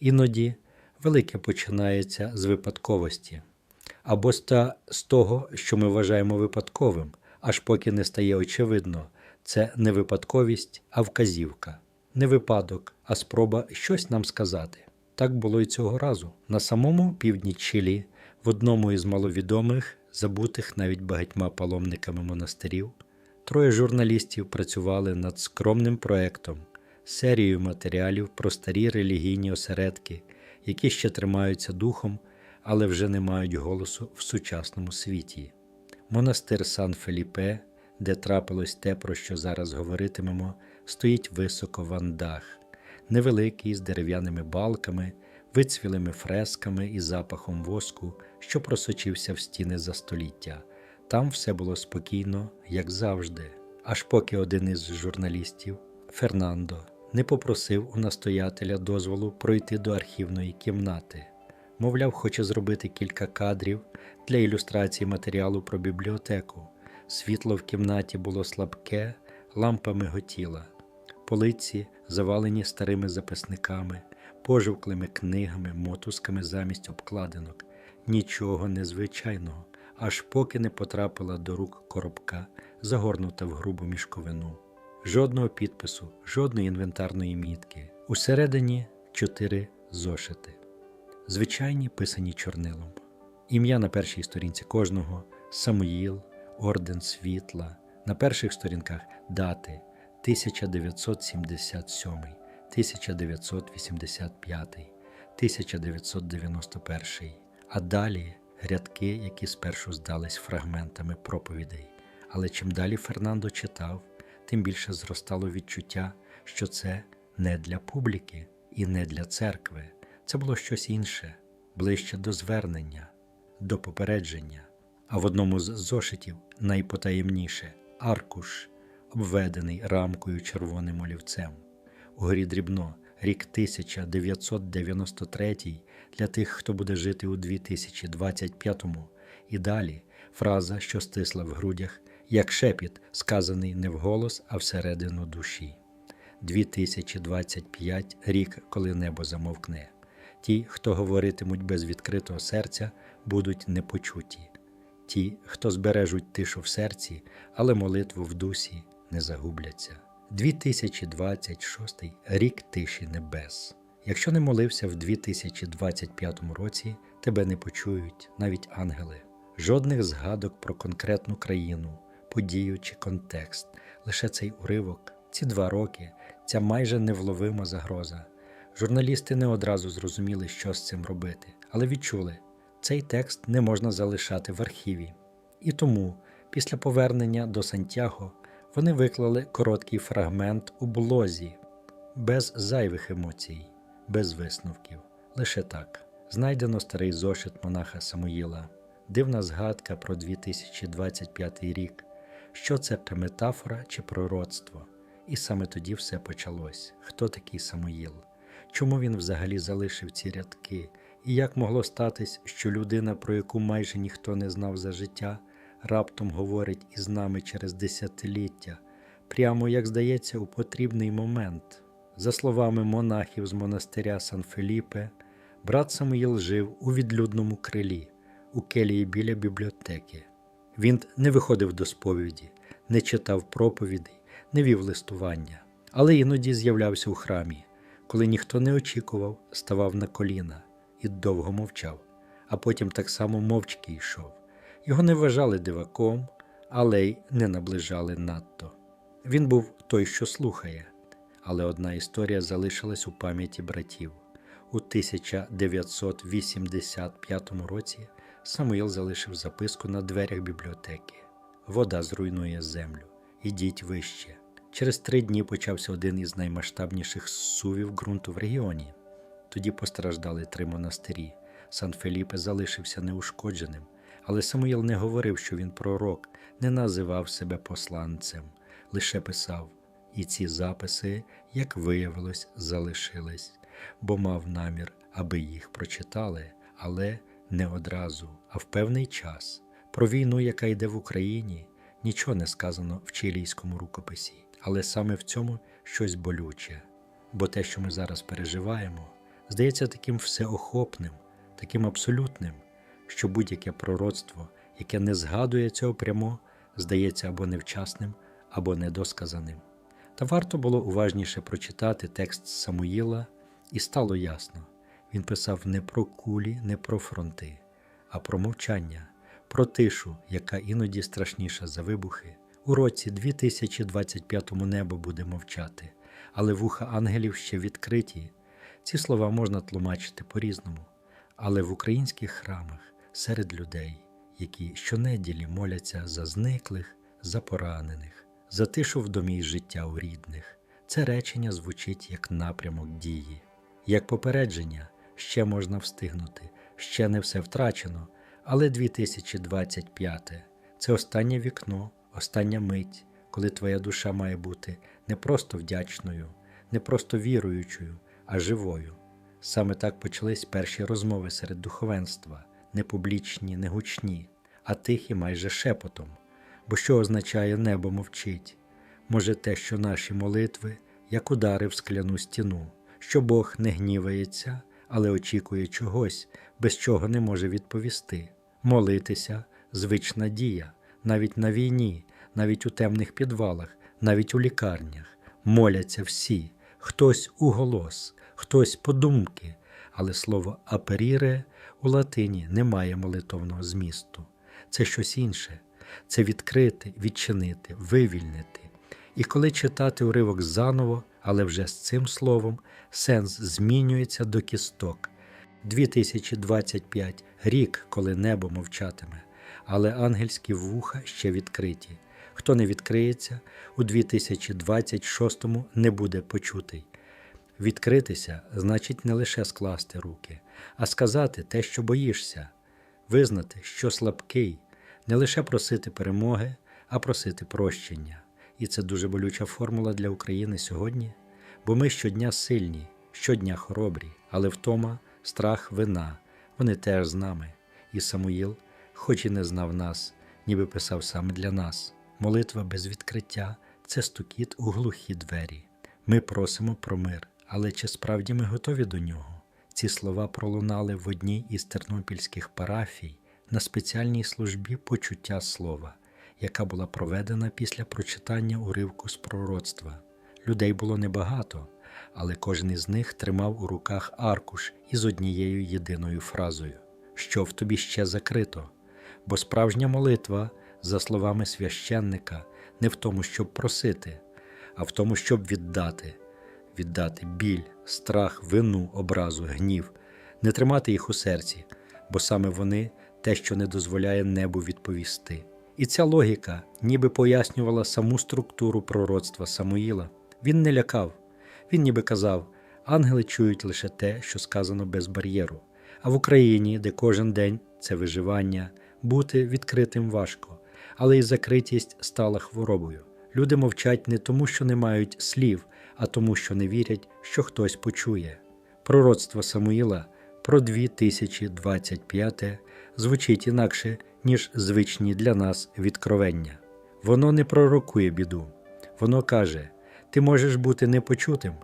Іноді велике починається з випадковості або з того, що ми вважаємо випадковим, аж поки не стає очевидно, це не випадковість, а вказівка, не випадок, а спроба щось нам сказати. Так було і цього разу. На самому півдні Чилі, в одному із маловідомих, забутих навіть багатьма паломниками монастирів, троє журналістів працювали над скромним проектом, серією матеріалів про старі релігійні осередки, які ще тримаються духом, але вже не мають голосу в сучасному світі. Монастир Сан Феліпе, де трапилось те, про що зараз говоритимемо, стоїть високо в Андах, невеликий з дерев'яними балками, вицвілими фресками і запахом воску, що просочився в стіни за століття. Там все було спокійно, як завжди, аж поки один із журналістів, Фернандо, не попросив у настоятеля дозволу пройти до архівної кімнати. Мовляв, хоче зробити кілька кадрів для ілюстрації матеріалу про бібліотеку. Світло в кімнаті було слабке, лампа миготіла. Полиці завалені старими записниками, пожовклими книгами, мотузками замість обкладинок. Нічого незвичайного, аж поки не потрапила до рук коробка, загорнута в грубу мішковину. Жодного підпису, жодної інвентарної мітки. Усередині чотири зошити. Звичайні писані чорнилом. Ім'я на першій сторінці кожного Самуїл, Орден Світла. На перших сторінках дати 1977, 1985, 1991, а далі рядки, які спершу здались фрагментами проповідей. Але чим далі Фернандо читав, тим більше зростало відчуття, що це не для публіки і не для церкви. Це було щось інше, ближче до звернення, до попередження. А в одному з зошитів найпотаємніше аркуш, обведений рамкою червоним олівцем. Угорі дрібно, рік 1993 для тих, хто буде жити у 2025-му. І далі фраза, що стисла в грудях, як шепіт, сказаний не вголос, а всередину душі. 2025 рік, коли небо замовкне. Ті, хто говоритимуть без відкритого серця, будуть непочуті. Ті, хто збережуть тишу в серці, але молитву в дусі, не загубляться. 2026 рік тиші небес. Якщо не молився в 2025 році, тебе не почують навіть ангели. Жодних згадок про конкретну країну, подію чи контекст. Лише цей уривок, ці два роки, ця майже невловима загроза. Журналісти не одразу зрозуміли, що з цим робити, але відчули, цей текст не можна залишати в архіві. І тому, після повернення до Сантьяго, вони виклали короткий фрагмент у блозі, без зайвих емоцій, без висновків. Лише так. Знайдено старий зошит монаха Самуїла, дивна згадка про 2025 рік, що це метафора чи пророцтво. І саме тоді все почалось. Хто такий Самуїл? Чому він взагалі залишив ці рядки? І як могло статись, що людина, про яку майже ніхто не знав за життя, раптом говорить із нами через десятиліття, прямо як здається, у потрібний момент. За словами монахів з монастиря Сан Феліпе, брат Самуїл жив у відлюдному крилі, у келії біля бібліотеки. Він не виходив до сповіді, не читав проповідей, не вів листування, але іноді з'являвся у храмі, коли ніхто не очікував, ставав на коліна і довго мовчав, а потім так само мовчки йшов. Його не вважали диваком, але й не наближали надто. Він був той, що слухає, але одна історія залишилась у пам'яті братів. У 1985 році Самуїл залишив записку на дверях бібліотеки. Вода зруйнує землю. Ідіть вище. Через три дні почався один із наймасштабніших сувів ґрунту в регіоні. Тоді постраждали три монастирі. Сан Феліпе залишився неушкодженим, але Самуїл не говорив, що він пророк, не називав себе посланцем, лише писав. І ці записи, як виявилось, залишились, бо мав намір, аби їх прочитали, але не одразу, а в певний час. Про війну, яка йде в Україні, нічого не сказано в чилійському рукописі, але саме в цьому щось болюче. Бо те, що ми зараз переживаємо, здається таким всеохопним, таким абсолютним, що будь-яке пророцтво, яке не згадує цього прямо, здається або невчасним, або недосказаним. Та варто було уважніше прочитати текст Самуїла, і стало ясно він писав не про кулі, не про фронти, а про мовчання, про тишу, яка іноді страшніша за вибухи. У році 2025-му небо буде мовчати, але вуха ангелів ще відкриті. Ці слова можна тлумачити по-різному, але в українських храмах серед людей, які щонеділі моляться за зниклих, за поранених, за тишу в домі й життя у рідних, це речення звучить як напрямок дії, як попередження ще можна встигнути, ще не все втрачено, але 2025 це останнє вікно, остання мить, коли твоя душа має бути не просто вдячною, не просто віруючою, а живою. Саме так почались перші розмови серед духовенства, не публічні, не гучні, а тихі майже шепотом. Бо що означає небо мовчить? Може, те, що наші молитви, як удари в скляну стіну, що Бог не гнівається, але очікує чогось, без чого не може відповісти. Молитися звична дія, навіть на війні, навіть у темних підвалах, навіть у лікарнях. Моляться всі, хтось у голос, хтось подумки, але слово аперіре у латині не має молитовного змісту. Це щось інше, це відкрити, відчинити, вивільнити. І коли читати уривок заново, але вже з цим словом, сенс змінюється до кісток. 2025 рік, коли небо мовчатиме, але ангельські вуха ще відкриті. Хто не відкриється, у 2026 не буде почутий. Відкритися значить не лише скласти руки, а сказати те, що боїшся, визнати, що слабкий, не лише просити перемоги, а просити прощення. І це дуже болюча формула для України сьогодні, бо ми щодня сильні, щодня хоробрі, але втома, страх, вина, вони теж з нами. І Самуїл, хоч і не знав нас, ніби писав саме для нас. Молитва без відкриття це стукіт у глухі двері. Ми просимо про мир, але чи справді ми готові до нього? Ці слова пролунали в одній із тернопільських парафій на спеціальній службі почуття слова, яка була проведена після прочитання уривку з пророцтва. Людей було небагато, але кожен із них тримав у руках аркуш із однією єдиною фразою: що в тобі ще закрито. Бо справжня молитва, за словами священника, не в тому, щоб просити, а в тому, щоб віддати, віддати біль, страх, вину, образу, гнів, не тримати їх у серці, бо саме вони те, що не дозволяє небу відповісти. І ця логіка ніби пояснювала саму структуру пророцтва Самуїла. Він не лякав, він ніби казав: ангели чують лише те, що сказано без бар'єру. А в Україні, де кожен день це виживання, бути відкритим важко, але і закритість стала хворобою. Люди мовчать не тому, що не мають слів, а тому, що не вірять, що хтось почує. Пророцтво Самуїла про 2025 звучить інакше, ніж звичні для нас відкровення. Воно не пророкує біду, воно каже: ти можеш бути непочутим,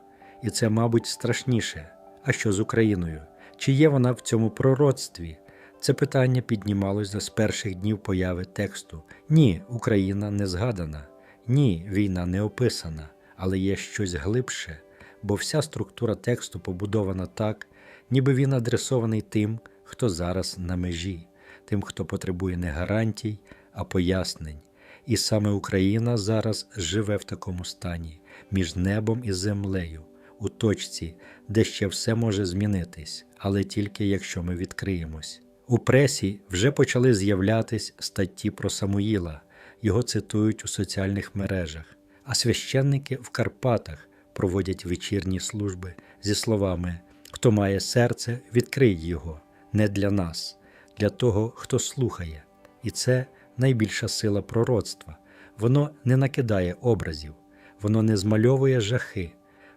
і це, мабуть, страшніше. А що з Україною? Чи є вона в цьому пророцтві? Це питання піднімалося з перших днів появи тексту. Ні, Україна не згадана, ні, війна не описана, але є щось глибше, бо вся структура тексту побудована так, ніби він адресований тим, хто зараз на межі, тим, хто потребує не гарантій, а пояснень. І саме Україна зараз живе в такому стані між небом і землею, у точці, де ще все може змінитись, але тільки якщо ми відкриємось. У пресі вже почали з'являтись статті про Самуїла, його цитують у соціальних мережах, а священники в Карпатах проводять вечірні служби зі словами Хто має серце, відкрий його, не для нас, для того, хто слухає. І це найбільша сила пророцтва. Воно не накидає образів, воно не змальовує жахи,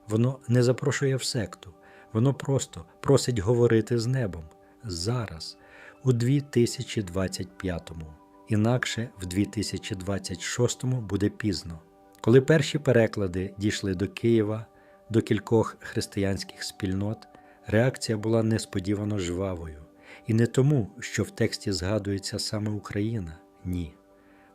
воно не запрошує в секту, воно просто просить говорити з небом зараз, у 2025-му. Інакше в 2026-му буде пізно. Коли перші переклади дійшли до Києва, до кількох християнських спільнот, Реакція була несподівано жвавою. І не тому, що в тексті згадується саме Україна, ні,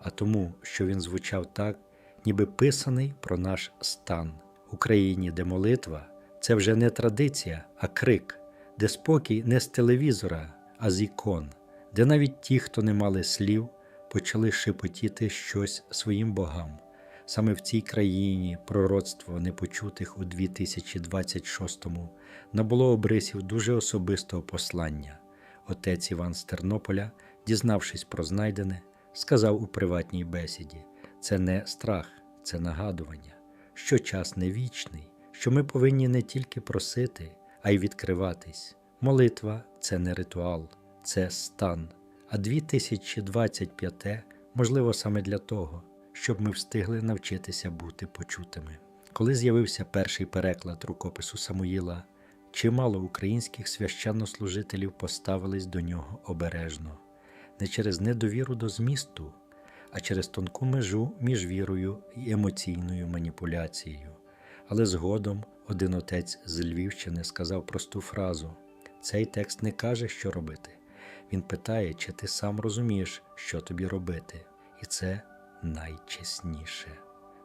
а тому, що він звучав так, ніби писаний про наш стан. Україні, де молитва це вже не традиція, а крик, де спокій не з телевізора, а з ікон, де навіть ті, хто не мали слів, почали шепотіти щось своїм богам. Саме в цій країні пророцтво непочутих у 2026-му набуло обрисів дуже особистого послання. Отець Іван з Тернополя, дізнавшись про знайдене, сказав у приватній бесіді: це не страх, це нагадування, що час не вічний, що ми повинні не тільки просити, а й відкриватись. Молитва це не ритуал, це стан. А 2025 можливо саме для того, щоб ми встигли навчитися бути почутими. Коли з'явився перший переклад рукопису Самуїла, чимало українських священнослужителів поставились до нього обережно, не через недовіру до змісту, а через тонку межу між вірою і емоційною маніпуляцією. Але згодом один отець з Львівщини сказав просту фразу: цей текст не каже, що робити. Він питає, чи ти сам розумієш, що тобі робити, і це найчесніше.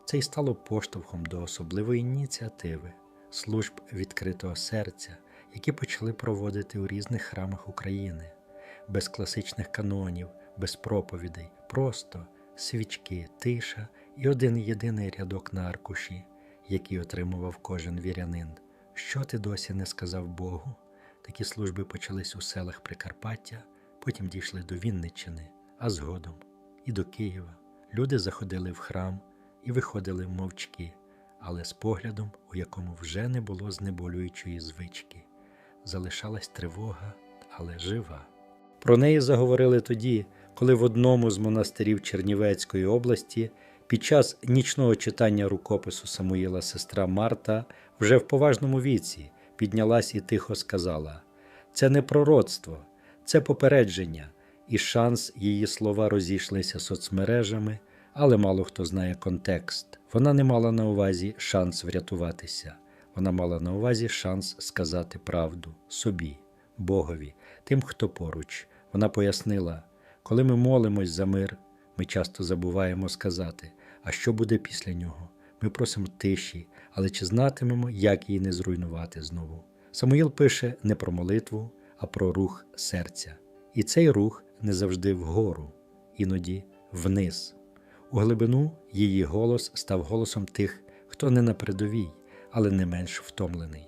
Це й стало поштовхом до особливої ініціативи, служб відкритого серця, які почали проводити у різних храмах України, без класичних канонів, без проповідей, просто свічки, тиша і один єдиний рядок на аркуші, який отримував кожен вірянин. Що ти досі не сказав Богу? Такі служби почались у селах Прикарпаття, потім дійшли до Вінниччини, а згодом і до Києва. Люди заходили в храм і виходили мовчки, але з поглядом, у якому вже не було знеболюючої звички. Залишалась тривога, але жива. Про неї заговорили тоді, коли в одному з монастирів Чернівецької області під час нічного читання рукопису Самуїла сестра Марта вже в поважному віці піднялась і тихо сказала: це не пророцтво, це попередження, і шанс її слова розійшлися соцмережами, але мало хто знає контекст. Вона не мала на увазі шанс врятуватися, вона мала на увазі шанс сказати правду собі, Богові, тим, хто поруч. Вона пояснила, коли ми молимось за мир, ми часто забуваємо сказати, а що буде після нього. Ми просимо тиші, але чи знатимемо, як її не зруйнувати знову? Самуїл пише не про молитву, а про рух серця. І цей рух не завжди вгору, іноді вниз. У глибину її голос став голосом тих, хто не на передовій, але не менш втомлений,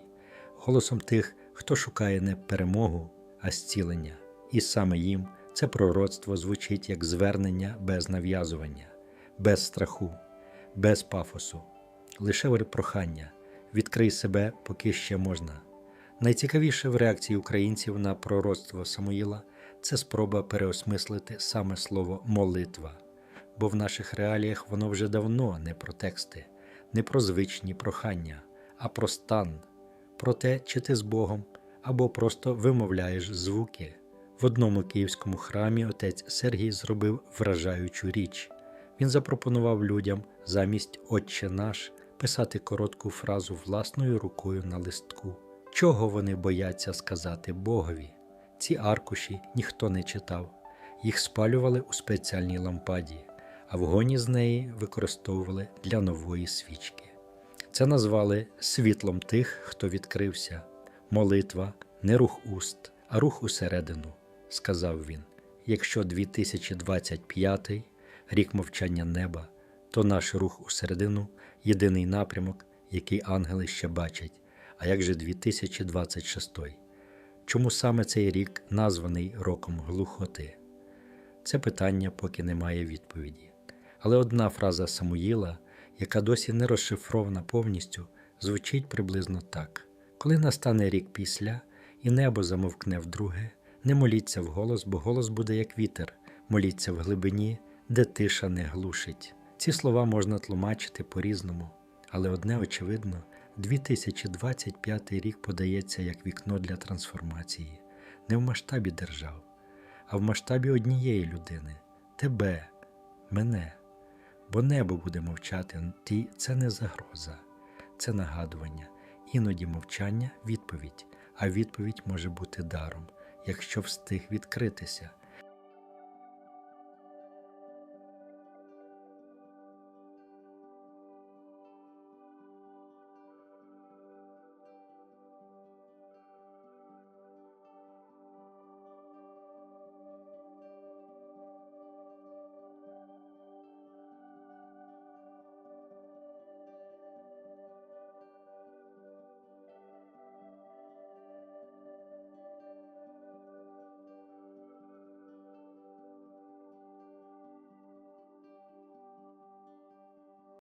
голосом тих, хто шукає не перемогу, а зцілення. І саме їм це пророцтво звучить як звернення без нав'язування, без страху, без пафосу, лише прохання відкрий себе, поки ще можна. Найцікавіше в реакції українців на пророцтво Самуїла це спроба переосмислити саме слово молитва, бо в наших реаліях воно вже давно не про тексти, не про звичні прохання, а про стан, про те, чи ти з Богом або просто вимовляєш звуки. В одному київському храмі отець Сергій зробив вражаючу річ. Він запропонував людям замість Отче наш писати коротку фразу власною рукою на листку. Чого вони бояться сказати Богові? Ці аркуші ніхто не читав, їх спалювали у спеціальній лампаді, а вогоні з неї використовували для нової свічки. Це назвали світлом тих, хто відкрився. Молитва не рух уст, а рух усередину, сказав він. Якщо 2025 рік мовчання неба, то наш рух усередину єдиний напрямок, який ангели ще бачать. А як же 2026? Чому саме цей рік названий роком глухоти? Це питання поки не має відповіді. Але одна фраза Самуїла, яка досі не розшифрована повністю, звучить приблизно так: коли настане рік після, і небо замовкне вдруге, не моліться вголос, бо голос буде як вітер, моліться в глибині, де тиша не глушить. Ці слова можна тлумачити по-різному, але одне очевидно. 2025 рік подається як вікно для трансформації, не в масштабі держав, а в масштабі однієї людини тебе, мене. Бо небо буде мовчати, ті це не загроза, це нагадування, іноді мовчання відповідь, а відповідь може бути даром, якщо встиг відкритися.